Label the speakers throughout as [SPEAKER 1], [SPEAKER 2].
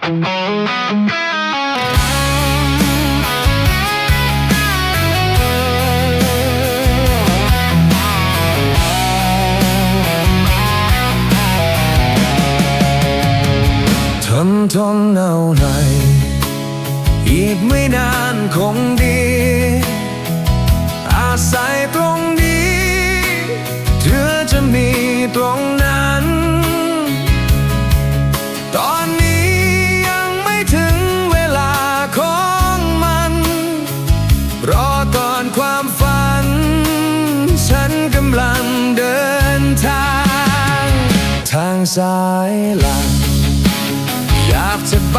[SPEAKER 1] ทนทนเอาหนอีกไม่นานคงดี รอก่อนความฝัน ฉันกำลังเดินทาง ทางสายหลักอยากจะไป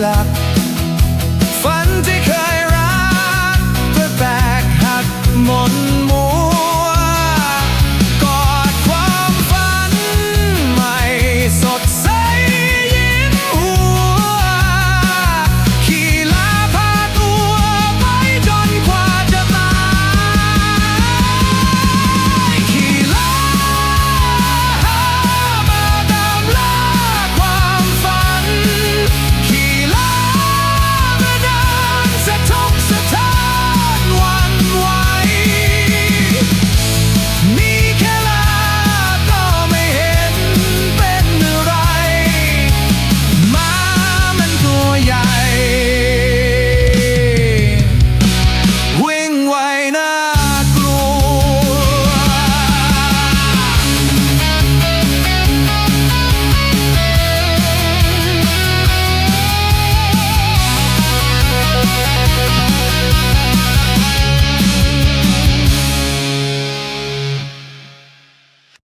[SPEAKER 1] Fun.